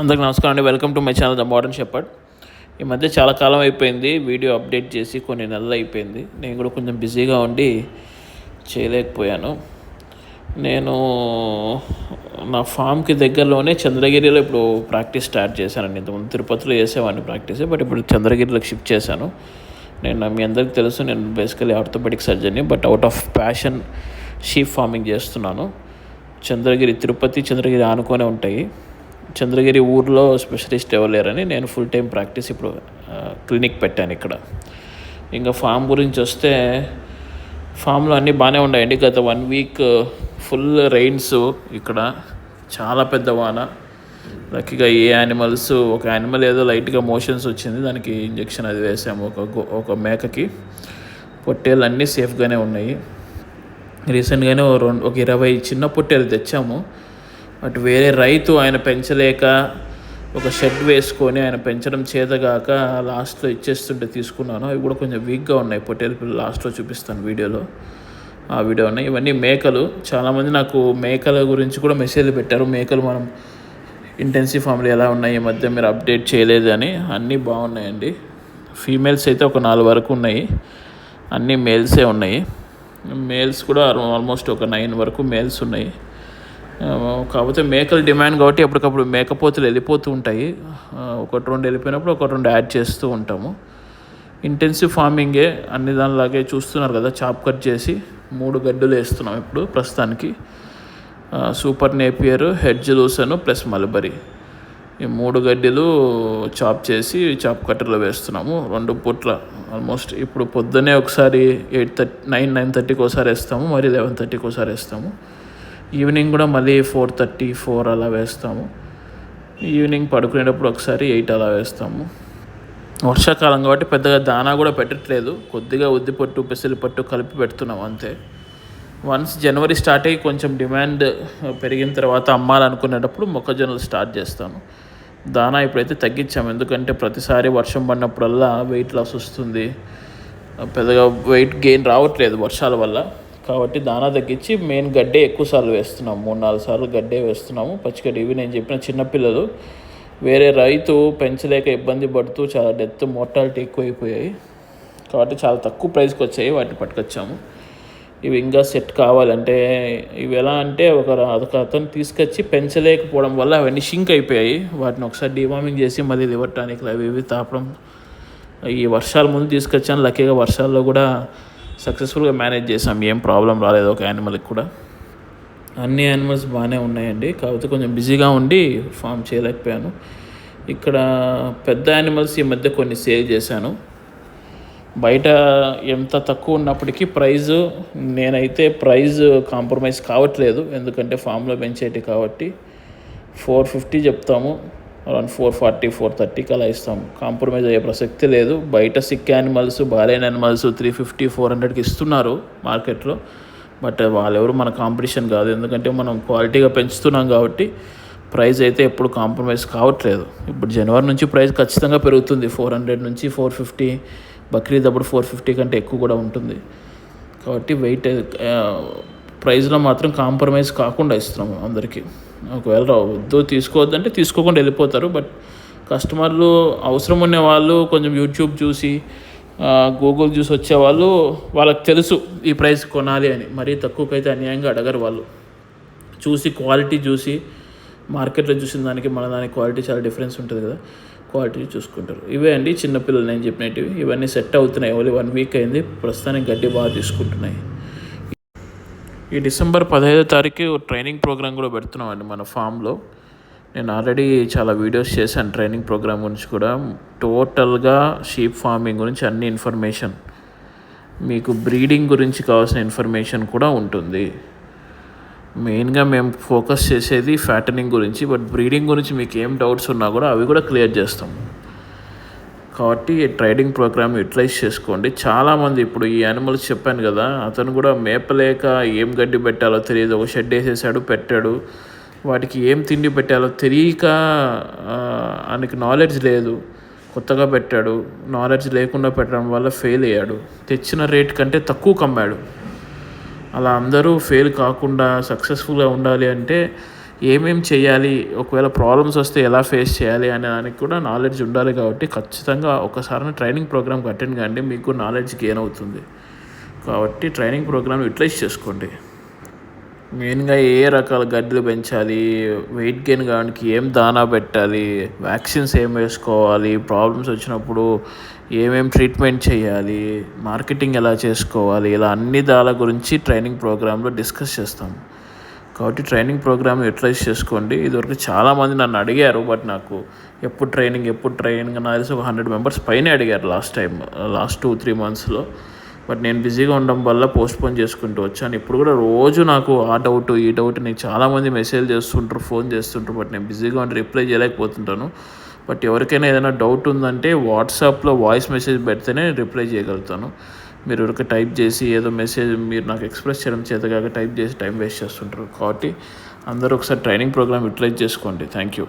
అందరికి నమస్కారం అండి. Welcome to my channel the modern shepherd ఈ మధ్య చాలా కాలం అయిపోయింది. వీడియో అప్డేట్ చేసి కొన్ని నెలలు అయిపోయింది. నేను కూడా కొంచెం బిజీగా ఉండి చేయలేకపోయాను. నేను నా ఫామ్కి దగ్గరలోనే చంద్రగిరిలో ఇప్పుడు ప్రాక్టీస్ స్టార్ట్ చేశానండి. ఇంతకుముందు తిరుపతిలో చేసేవాడిని ప్రాక్టీస్ బట్ ఇప్పుడు చంద్రగిరిలోకి షిఫ్ట్ చేశాను. నేను మీ అందరికీ తెలుసు నేను basically orthopaedic సర్జన్ని but out of passion sheep farming చేస్తున్నాను. చంద్రగిరి తిరుపతి చంద్రగిరి ఆనుకొనే ఉంటాయి. చంద్రగిరి ఊర్లో స్పెషలిస్ట్ ఎవరు లేరని నేను ఫుల్ టైం ప్రాక్టీస్ ఇప్పుడు క్లినిక్ పెట్టాను ఇక్కడ. ఇంకా ఫామ్ గురించి వస్తే ఫామ్లో అన్నీ బాగానే ఉన్నాయండి. గత వన్ వీక్ ఫుల్ రెయిన్స్ ఇక్కడ. చాలా పెద్ద వాన. లక్కీగా ఏ యానిమల్స్ ఒక యానిమల్ ఏదో లైట్గా మోషన్స్ వచ్చింది. దానికి ఇంజెక్షన్ అది వేసాము ఒక గో- ఒక మేకకి. పొట్టేలు అన్నీ సేఫ్గానే ఉన్నాయి. రీసెంట్గానే రెండు ఒక ఇరవై చిన్న పొట్టేలు తెచ్చాము. బట్ వేరే రైతు ఆయన పెంచలేక ఒక షెడ్ వేసుకొని ఆయన పెంచడం చేతగాక లాస్ట్లో ఇచ్చేస్తుంటే తీసుకున్నాను. అవి కూడా కొంచెం వీక్గా ఉన్నాయి. పొట్టేలు పిల్లలు లాస్ట్లో చూపిస్తాను వీడియోలో. ఆ వీడియో ఉన్నాయి. ఇవన్నీ మేకలు. చాలామంది నాకు మేకల గురించి కూడా మెసేజ్ పెట్టారు. మేకలు మనం ఇంటెన్సివ్ ఫామ్లు ఎలా ఉన్నాయి? ఈ మధ్య మీరు అప్డేట్ చేయలేదు అని. అన్నీ బాగున్నాయండి. ఫీమేల్స్ అయితే ఒక నాలుగు వరకు ఉన్నాయి. అన్నీ మేల్సే ఉన్నాయి. మేల్స్ కూడా ఆల్మోస్ట్ ఒక నైన్ వరకు మేల్స్ ఉన్నాయి. కాకపోతే మేకలు డిమాండ్ కాబట్టి ఎప్పటికప్పుడు మేకపోతులు వెళ్ళిపోతూ ఉంటాయి. ఒకటి రెండు వెళ్ళిపోయినప్పుడు ఒకటి రెండు యాడ్ చేస్తూ ఉంటాము. ఇంటెన్సివ్ ఫార్మింగే అన్ని దానిలాగే చూస్తున్నారు కదా చాప్ కట్ చేసి మూడు గడ్డలు వేస్తున్నాం ఇప్పుడు ప్రస్తుతానికి. సూపర్ నేపియర్ హెడ్జ్ లూసను ప్లస్ మల్బరీ. ఈ మూడు గడ్డలు చాప్ చేసి చాప్ కట్టర్లో వేస్తున్నాము. రెండు పూట్ల ఆల్మోస్ట్ ఇప్పుడు పొద్దున్నే ఒకసారి ఎయిట్ థర్టీ నైన్ నైన్ థర్టీకి ఒకసారి వేస్తాము. మరి లెవెన్ థర్టీకి ఒకసారి వేస్తాము. ఈవినింగ్ కూడా మళ్ళీ ఫోర్ థర్టీ ఫోర్ అలా వేస్తాము. ఈవినింగ్ పడుకునేటప్పుడు ఒకసారి ఎయిట్ అలా వేస్తాము. వర్షాకాలం కాబట్టి పెద్దగా దానా కూడా పెట్టట్లేదు. కొద్దిగా ఉద్దిపట్టు పట్టు పట్టు కలిపి పెడుతున్నాం అంతే. వన్స్ జనవరి స్టార్ట్ అయ్యి కొంచెం డిమాండ్ పెరిగిన తర్వాత అమ్మాలనుకునేటప్పుడు మొక్కజొన్నలు స్టార్ట్ చేస్తాను దానా ఇప్పుడైతే తగ్గించాము. ఎందుకంటే ప్రతిసారి వర్షం పడినప్పుడల్లా వెయిట్ లాస్ వస్తుంది. పెద్దగా వెయిట్ గెయిన్ రావట్లేదు వర్షాల వల్ల. కాబట్టి దానా తగ్గించి మెయిన్ గడ్డే ఎక్కువ సార్లు వేస్తున్నాము మూడు నాలుగు సార్లు గడ్డే వేస్తున్నాము. పచ్చిగడ్డి ఇవి నేను చెప్పిన చిన్నపిల్లలు వేరే రైతు పెంచలేక ఇబ్బంది పడుతూ చాలా డెత్ మోర్టాలిటీ ఎక్కువైపోయాయి. కాబట్టి చాలా తక్కువ ప్రైస్కి వచ్చాయి. వాటిని పట్టుకొచ్చాము. ఇవి ఇంకా సెట్ కావాలంటే ఇవి ఎలా అంటే ఒక అదొక అతను తీసుకొచ్చి పెంచలేకపోవడం వల్ల అవన్నీ షింక్ అయిపోయాయి. వాటిని ఒకసారి డివార్మింగ్ చేసి మళ్ళీ లివర్ టానిక్లు అవి ఇవి తాపడం. ఈ వర్షాల ముందు తీసుకొచ్చాను. లక్కీగా వర్షాల్లో కూడా సక్సెస్ఫుల్గా మేనేజ్ చేసాం ఏం ప్రాబ్లం రాలేదు ఒక యానిమల్కి కూడా. అన్ని యానిమల్స్ బాగానే ఉన్నాయండి. కాకపోతే కొంచెం బిజీగా ఉండి ఫామ్ చేయలేకపోయాను. ఇక్కడ పెద్ద యానిమల్స్ ఈ మధ్య కొన్ని సేల్ చేశాను. బయట ఎంత తక్కువ ఉన్నప్పటికీ ప్రైజ్ నేనైతే ప్రైజ్ కాంప్రమైజ్ కావట్లేదు. ఎందుకంటే ఫామ్లో పెంచేటి కాబట్టి. ఫోర్ ఫిఫ్టీ చెప్తాము. అరౌండ్ ఫోర్ ఫార్టీ ఫోర్ థర్టీకి అలా ఇస్తాం. కాంప్రమైజ్ అయ్యే ప్రసక్తి లేదు. బయట సిక్ యానిమల్స్ బాలైన యానిమల్స్ త్రీ ఫిఫ్టీ ఫోర్ హండ్రెడ్కి ఇస్తున్నారు మార్కెట్లో. బట్ వాళ్ళెవరు మన కాంపిటీషన్ కాదు. ఎందుకంటే మనం క్వాలిటీగా పెంచుతున్నాం కాబట్టి ప్రైస్ అయితే ఎప్పుడు కాంప్రమైజ్ కావట్లేదు. ఇప్పుడు జనవరి నుంచి ప్రైస్ ఖచ్చితంగా పెరుగుతుంది. ఫోర్ హండ్రెడ్ నుంచి ఫోర్ ఫిఫ్టీ బక్రీద్ అప్పుడు ఫోర్ ఫిఫ్టీ కంటే ఎక్కువ కూడా ఉంటుంది. కాబట్టి వెయిట్ ప్రైస్లో మాత్రం కాంప్రమైజ్ కాకుండా ఇస్తున్నాము అందరికీ. ఒకవేళ రావద్దు తీసుకోవద్దంటే తీసుకోకుండా వెళ్ళిపోతారు. బట్ కస్టమర్లు అవసరం ఉన్న వాళ్ళు కొంచెం యూట్యూబ్ చూసి గూగుల్ చూసి వచ్చేవాళ్ళు వాళ్ళకి తెలుసు ఈ ప్రైస్ కొనాలి అని. మరీ తక్కువకైతే అన్యాయంగా అడగరు వాళ్ళు. చూసి క్వాలిటీ చూసి మార్కెట్లో చూసిన దానికి మన దానికి క్వాలిటీ చాలా డిఫరెన్స్ ఉంటుంది కదా. క్వాలిటీ చూసుకుంటారు. ఇవే అండి చిన్నపిల్లలు నేను చెప్పినవి. ఇవన్నీ సెట్ అవుతున్నాయి. ఓన్లీ వన్ వీక్ అయింది. ప్రస్తుతానికి గడ్డి బాగా తీసుకుంటున్నాయి. ఈ డిసెంబర్ పదహైదో తారీఖు ట్రైనింగ్ ప్రోగ్రామ్ కూడా పెడుతున్నామండి మన ఫామ్లో. నేను ఆల్రెడీ చాలా వీడియోస్ చేశాను ట్రైనింగ్ ప్రోగ్రామ్ గురించి కూడా. టోటల్గా షీప్ ఫార్మింగ్ గురించి అన్ని ఇన్ఫర్మేషన్. మీకు బ్రీడింగ్ గురించి కావాల్సిన ఇన్ఫర్మేషన్ కూడా ఉంటుంది. మెయిన్గా మేము ఫోకస్ చేసేది ఫ్యాటనింగ్ గురించి బట్ బ్రీడింగ్ గురించి మీకు ఏం డౌట్స్ ఉన్నా కూడా అవి కూడా క్లియర్ చేస్తాం. కాబట్టి ఈ ట్రైడింగ్ ప్రోగ్రామ్ యూటిలైజ్ చేసుకోండి. చాలామంది ఇప్పుడు ఈ యానిమల్స్ చెప్పాను కదా అతను కూడా మేపలేక ఏం గడ్డి పెట్టాలో తెలియదు. ఒక షెడ్ వేసేసాడు పెట్టాడు. వాటికి ఏం తిండి పెట్టాలో తెలియక ఆయనకి నాలెడ్జ్ లేదు. కొత్తగా పెట్టాడు. నాలెడ్జ్ లేకుండా పెట్టడం వల్ల ఫెయిల్ అయ్యాడు. తెచ్చిన రేట్ కంటే తక్కువ కమ్మాడు. అలా అందరూ ఫెయిల్ కాకుండా సక్సెస్ఫుల్గా ఉండాలి అంటే ఏమేం చేయాలి ఒకవేళ ప్రాబ్లమ్స్ వస్తే ఎలా ఫేస్ చేయాలి అనే దానికి కూడా నాలెడ్జ్ ఉండాలి కాబట్టి ఖచ్చితంగా ఒకసారి ట్రైనింగ్ ప్రోగ్రామ్కి అటెండ్ కాండి మీకు నాలెడ్జ్ గెయిన్ అవుతుంది. కాబట్టి ట్రైనింగ్ ప్రోగ్రామ్ యూటిలైజ్ చేసుకోండి. మెయిన్గా ఏ రకాల గడ్డలు పెంచాలి వెయిట్ గెయిన్ కావడానికి ఏం దానా పెట్టాలి వ్యాక్సిన్స్ ఏం వేసుకోవాలి ప్రాబ్లమ్స్ వచ్చినప్పుడు ఏమేం ట్రీట్మెంట్ చేయాలి మార్కెటింగ్ ఎలా చేసుకోవాలి ఇలా అన్ని దాల గురించి ట్రైనింగ్ ప్రోగ్రాంలో డిస్కస్ చేస్తాం. కాబట్టి ట్రైనింగ్ ప్రోగ్రామ్ యూటిలైజ్ చేసుకోండి. ఇదివరకు చాలామంది నన్ను అడిగారు బట్ నాకు ఎప్పుడు ట్రైనింగ్ ఎప్పుడు ట్రైనింగ్ నాకు తెలిసి ఒక హండ్రెడ్ మెంబర్స్ పైన అడిగారు last time last two three మంత్స్లో బట్ నేను బిజీగా ఉండడం వల్ల పోస్ట్పోన్ చేసుకుంటూ వచ్చాను. ఇప్పుడు కూడా రోజు నాకు ఆ డౌట్ ఈ డౌట్ నేను చాలామంది మెసేజ్ చేస్తుంటారు ఫోన్ చేస్తుంటారు బట్ నేను బిజీగా ఉండి రిప్లై చేయలేకపోతుంటాను. బట్ ఎవరికైనా ఏదైనా డౌట్ ఉందంటే వాట్సాప్లో వాయిస్ మెసేజ్ పెడితేనే రిప్లై చేయగలుగుతాను. మీరు ఒక టైప్ చేసి ఏదో మెసేజ్ మీరు నాకు ఎక్స్ప్రెస్ చేయడం చేతగాక టైప్ చేసి టైం వేస్ట్ చేస్తుంటారు. కాబట్టి అందరూ ఒకసారి ట్రైనింగ్ ప్రోగ్రామ్ యూటిలైజ్ చేసుకోండి. Thank you